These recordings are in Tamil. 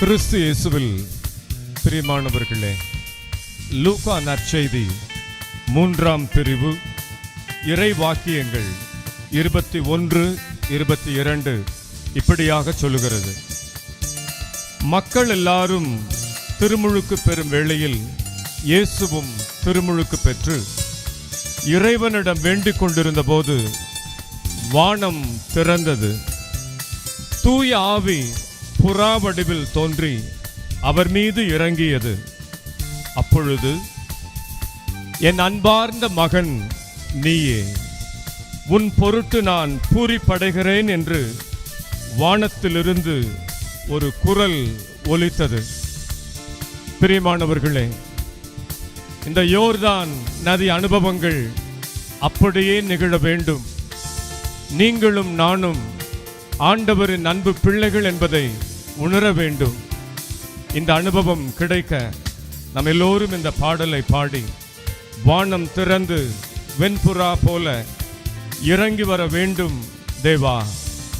கிறிஸ்து இயேசுவில் பிரியமானவர்களே லூகா நற்செய்தி மூன்றாம் பிரிவு இறை வாக்கியங்கள் இருபத்தி ஒன்று இருபத்தி இரண்டு இப்படியாக சொல்லுகிறது. மக்கள் எல்லாரும் திருமுழுக்கு பெறும் வேளையில் இயேசுவும் திருமுழுக்கு பெற்று இறைவனிடம் வேண்டிக் கொண்டிருந்த போது வானம் திறந்தது. தூய ஆவி புறா வடிவில் தோன்றி அவர் மீது இறங்கியது. அப்பொழுது என் அன்பார்ந்த மகன் நீயே உன் பொருட்டு நான் பூரிப்படைகிறேன் என்று வானத்திலிருந்து ஒரு குரல் ஒலித்தது. பிரியமானவர்களே இந்த யோர்தான் நதி அனுபவங்கள் அப்படியே நிகழ வேண்டும். நீங்களும் நானும் ஆண்டவரின் அன்பு பிள்ளைகள் என்பதை உணர வேண்டும். இந்த அனுபவம் கிடைக்க நம் எல்லோரும் இந்த பாடலை பாடி வானம் திறந்து வெண்புறா போல இறங்கி வர வேண்டும். தேவா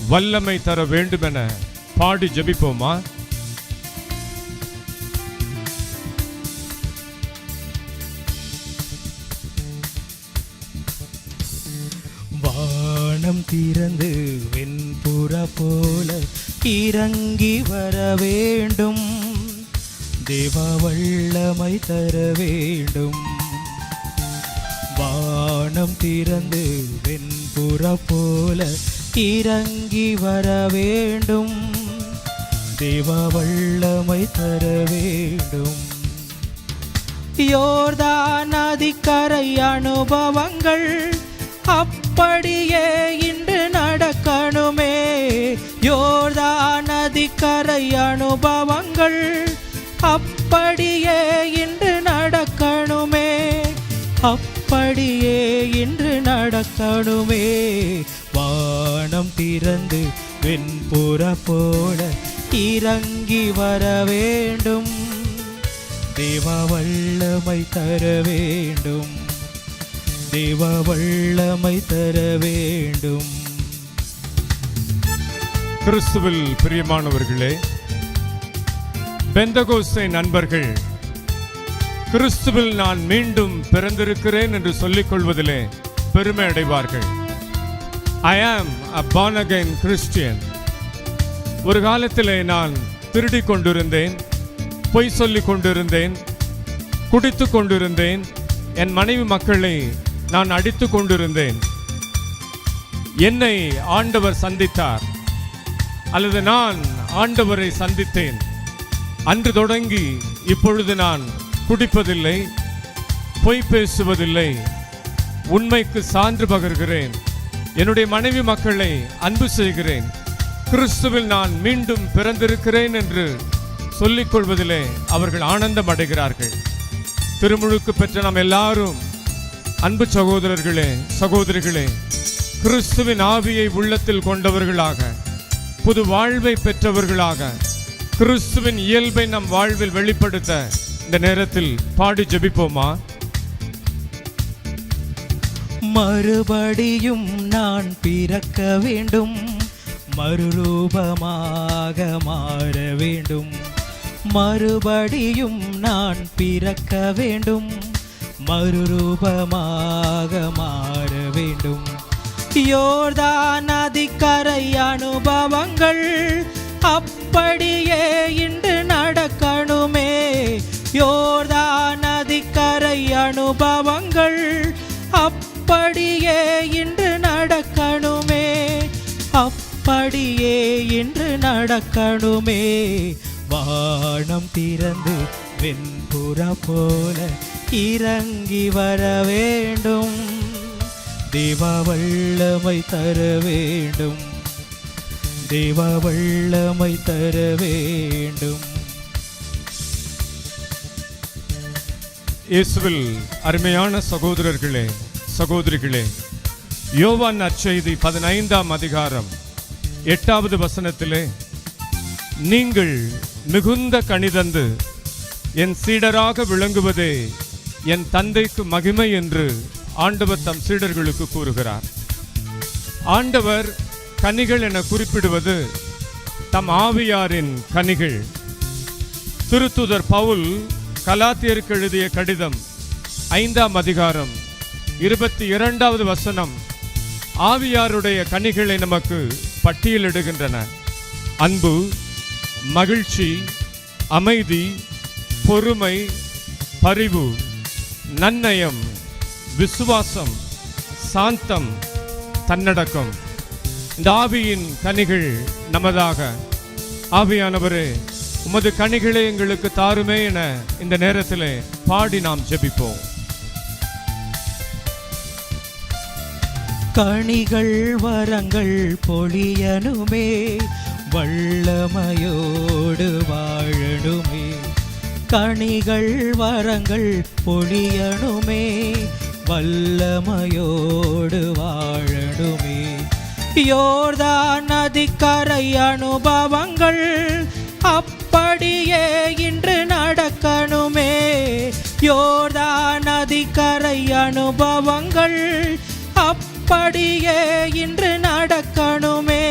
வல்லமை தர வேண்டும் என பாடி ஜெபிப்போமா? வானம் திறந்து வெண்புறா போல இறங்கி வர வேண்டும். தேவ வல்லமை தர வேண்டும். வானம் திறந்து வெண்புற போல இறங்கி வர வேண்டும். தேவ வல்லமை தர வேண்டும். யோர்தான் நதிக்கரை அனுபவங்கள் அப்படியே இன்று நடக்கணுமே. யோர்தா நதிக்கரை அனுபவங்கள் அப்படியே இன்று நடக்கணுமே. அப்படியே இன்று நடக்கணுமே. வானம் திறந்து வெண்புற போல இறங்கி வர வேண்டும். தேவ வல்லமை தர வேண்டும். தேவ வல்லமை தர வேண்டும். கிறிஸ்துவில் பிரியமானவர்களே பெந்தகோசை நண்பர்கள் கிறிஸ்துவில் நான் மீண்டும் பிறந்திருக்கிறேன் என்று சொல்லிக் கொள்வதிலே பெருமை அடைவார்கள். ஐ ஆம் அ பான் அகைன் கிறிஸ்டியன் ஒரு காலத்திலே நான் திருடிக் கொண்டிருந்தேன் பொய் சொல்லிக் கொண்டிருந்தேன் குடித்து கொண்டிருந்தேன். என் மனைவி மக்களை நான் அடித்து கொண்டிருந்தேன். என்னை ஆண்டவர் சந்தித்தார். அல்லது நான் ஆண்டவரை சந்தித்தேன். அன்று தொடங்கி இப்பொழுது நான் குடிப்பதில்லை பொய் பேசுவதில்லை உண்மைக்கு சான்று பகர்கிறேன். என்னுடைய மனைவி மக்களை அன்பு செய்கிறேன். கிறிஸ்துவில் நான் மீண்டும் பிறந்திருக்கிறேன் என்று சொல்லிக் கொள்வதிலே அவர்கள் ஆனந்தம் அடைகிறார்கள். திருமுழுக்கு பெற்ற நாம் எல்லாரும் அன்பு சகோதரர்களே சகோதரிகளே கிறிஸ்துவின் ஆவியை உள்ளத்தில் கொண்டவர்களாக புது வாழ்வை பெற்றவர்களாக கிறிஸ்துவின் இயல்பை நம் வாழ்வில் வெளிப்படுத்த இந்த நேரத்தில் பாடி ஜெபிப்போமா? மறுபடியும் நான் பிறக்க வேண்டும் மறுரூபமாக மாற வேண்டும். மறுபடியும் நான் பிறக்க வேண்டும் மறுரூபமாக மாற வேண்டும். யோர்தான் நதிக்கரை அனுபவங்கள் அப்படியே இன்று நடக்கணுமே. யோர்தான் நதிக்கரை அனுபவங்கள் அப்படியே இன்று நடக்கணுமே. அப்படியே இன்று நடக்கணுமே. வானம் திறந்து வெண்புற போல இறங்கி வர வேண்டும். தேவ வல்லமை தர வேண்டும். தேவ வல்லமை தர வேண்டும். இயேசுவில் அருமையான சகோதரர்களே சகோதரிகளே யோவான் நற்செய்தி பதினைந்தாம் அதிகாரம் எட்டாவது வசனத்திலே நீங்கள் மிகுந்த கணிதந்து என் சீடராக விளங்குவதே என் தந்தைக்கு மகிமை என்று ஆண்டவர் தம் சீடர்களுக்கு கூறுகிறார். ஆண்டவர் கனிகள் என குறிப்பிடுவது தம் ஆவியாரின் கனிகள். திருத்துதர் பவுல் கலாத்தியருக்கு எழுதிய கடிதம் ஐந்தாம் அதிகாரம் இருபத்தி இரண்டாவது வசனம் ஆவியாருடைய கனிகளை நமக்கு பட்டியலிடுகின்றன அன்பு மகிழ்ச்சி அமைதி பொறுமை பரிவு. நன்னயம் விசுவாசம் சாந்தம் தன்னடக்கம். இந்த ஆவியின் கனிகள் நமதாக. ஆவியானவரே உமது கனிகளை எங்களுக்கு தாருமே என இந்த நேரத்தில் பாடி நாம் ஜெபிப்போம். கனிகள் வரங்கள் பொழியனுமே வல்லமையோடு வாழணுமே. கணிகள் வரங்கள் பொழியணுமே வல்லமையோடு வாழணுமே. யோர்தான் நதிக்கரை அனுபவங்கள் அப்படியே இன்று நடக்கணுமே. யோர்தான் நதிக்கரை அனுபவங்கள் அப்படியே இன்று நடக்கணுமே.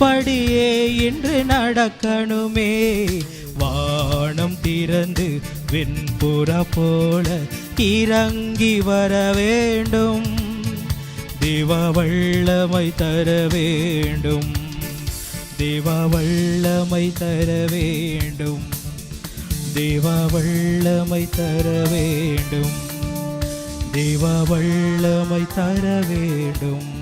அப்படியே இன்று நடக்கணுமே. வானம் திறந்து வெண்புற போல இறங்கி வர வேண்டும். தேவ வல்லமை தர வேண்டும். தேவ வல்லமை தர வேண்டும். தேவ வல்லமை தர வேண்டும். தேவ வல்லமை தர வேண்டும்.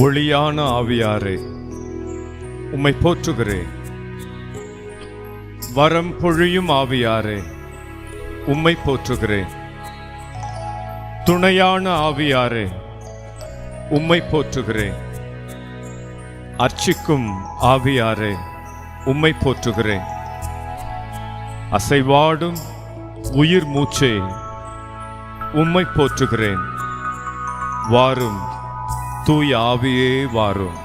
ஒளியான ஆவியாரே உம்மை போற்றுகிறேன் வரம் பொழியும் ஆவியாரே உம்மை போற்றுகிறேன் துணையான ஆவியாரே உம்மை போற்றுகிறேன் அர்ச்சிக்கும் ஆவியாரே உம்மை போற்றுகிறேன் அசைவாடும் உயிர் மூச்சே உம்மை போற்றுகிறேன். வாரும் தூய் ஆவியே வாரும்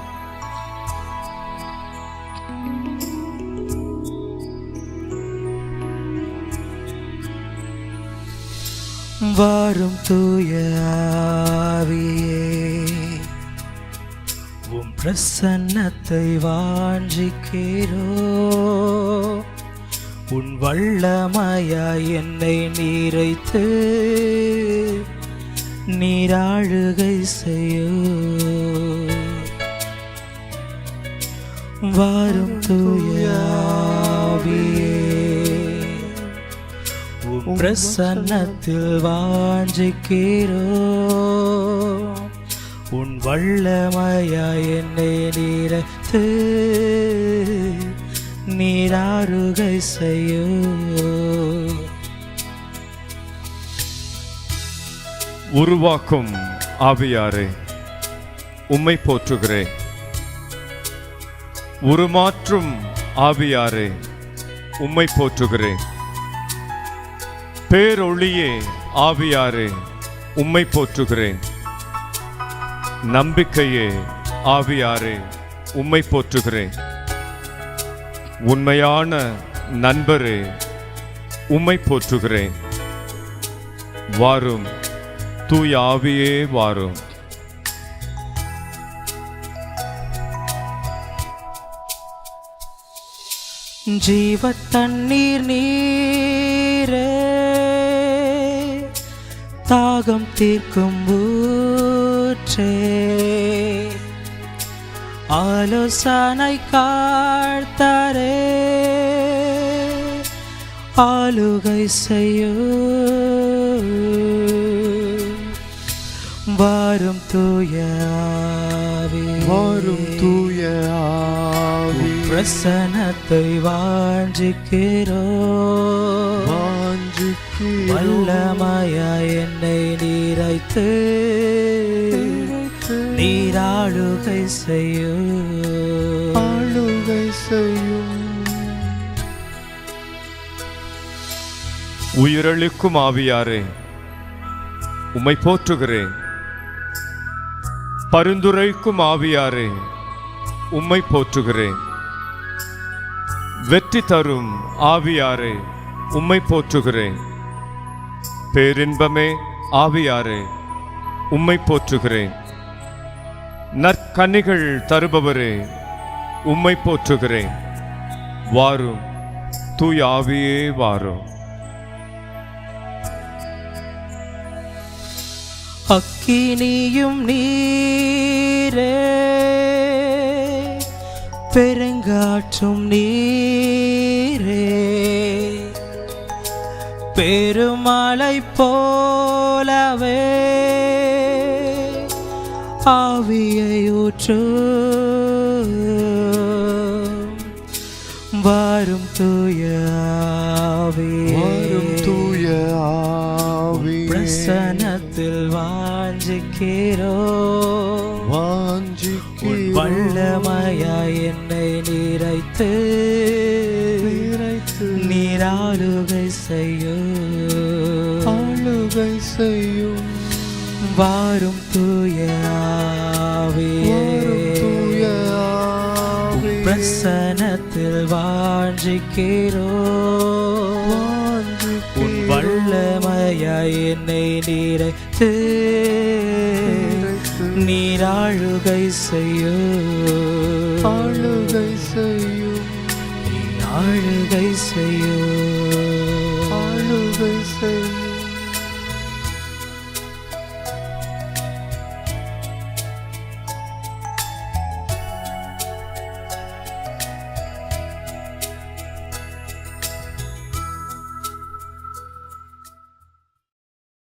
வாரும் தூய ஆவியே உம் பிரசன்னத்தை வாஞ்சிக்கிறோ. உன் வல்லமையாய் என்னை நீரைத்து நீராழுகை செய்யோ. வாரும் தூயாவியே. பிரசன்னத்தில் வாஞ்சிக்கிறோ உன் வல்லமையா என்னை நீரத்து. நீராருகை செய்யோ. உருவாக்கும். ஆவியாரே உம்மை போற்றுகிறேன் உருமாற்றும் ஆவியாரே உம்மை போற்றுகிறேன் பேரொளியே ஆவியாரே உம்மை போற்றுகிறேன் நம்பிக்கையே ஆவியாரே உம்மை போற்றுகிறேன் உண்மையான நண்பரே உம்மை போற்றுகிறேன் வாரும் தூய ஆவியே வாரும். ஜீவ தண்ணீர் நீரே தாகம் தீர்க்கும் ஊற்றே. ஆலோசனை காழ்த்தாரே ஆளுகை செய்யும் வாரும் தூய. வாரும் தூய பிரசனத்தை வாஞ்சிக்கிறோ. வாஞ்சிக்கு வல்லமாயா என்னை நீரைத்து. நீராளுகை செய்யோ. ஆளுகை செய்யும் உயிரளிக்கும் ஆவியாரே உம்மை போற்றுகிறேன். பரிந்துரைக்கும் ஆவியாரே உம்மை போற்றுகிறேன். வெற்றி தரும் ஆவியாரே உம்மை போற்றுகிறேன். பேரின்பமே ஆவியாரே உம்மை போற்றுகிறேன். நற்கனிகள் தருபவரே உம்மை போற்றுகிறேன். வாரும் தூய் ஆவியே வாரும். அக்கினியும் நீரே பெருங்காற்றும் நீரே பெருமலை போலவே ஆவியையூற்று வாரும் தூய ஆவியே. வரும் தூய ஆவி பிரசனத்தில் வாஞ்சிக்கிறோ. உன் வாஞ்சிக்கிறோம். வல்லமையாய் என்னை நிறைத்து நிறைத்து நீராளுகை செய்யும் ஆளுகை செய்யும் வாரும் தூய பிரசனத்தில் வாஞ்சிக்கிறோம் வல்லமையாய் என்னை நிறைத்து நீராழுகை செய்யும் ஆளுகை செய்யும் நீ ஆளுகை செய்யும் ஆளுகை செய்யும்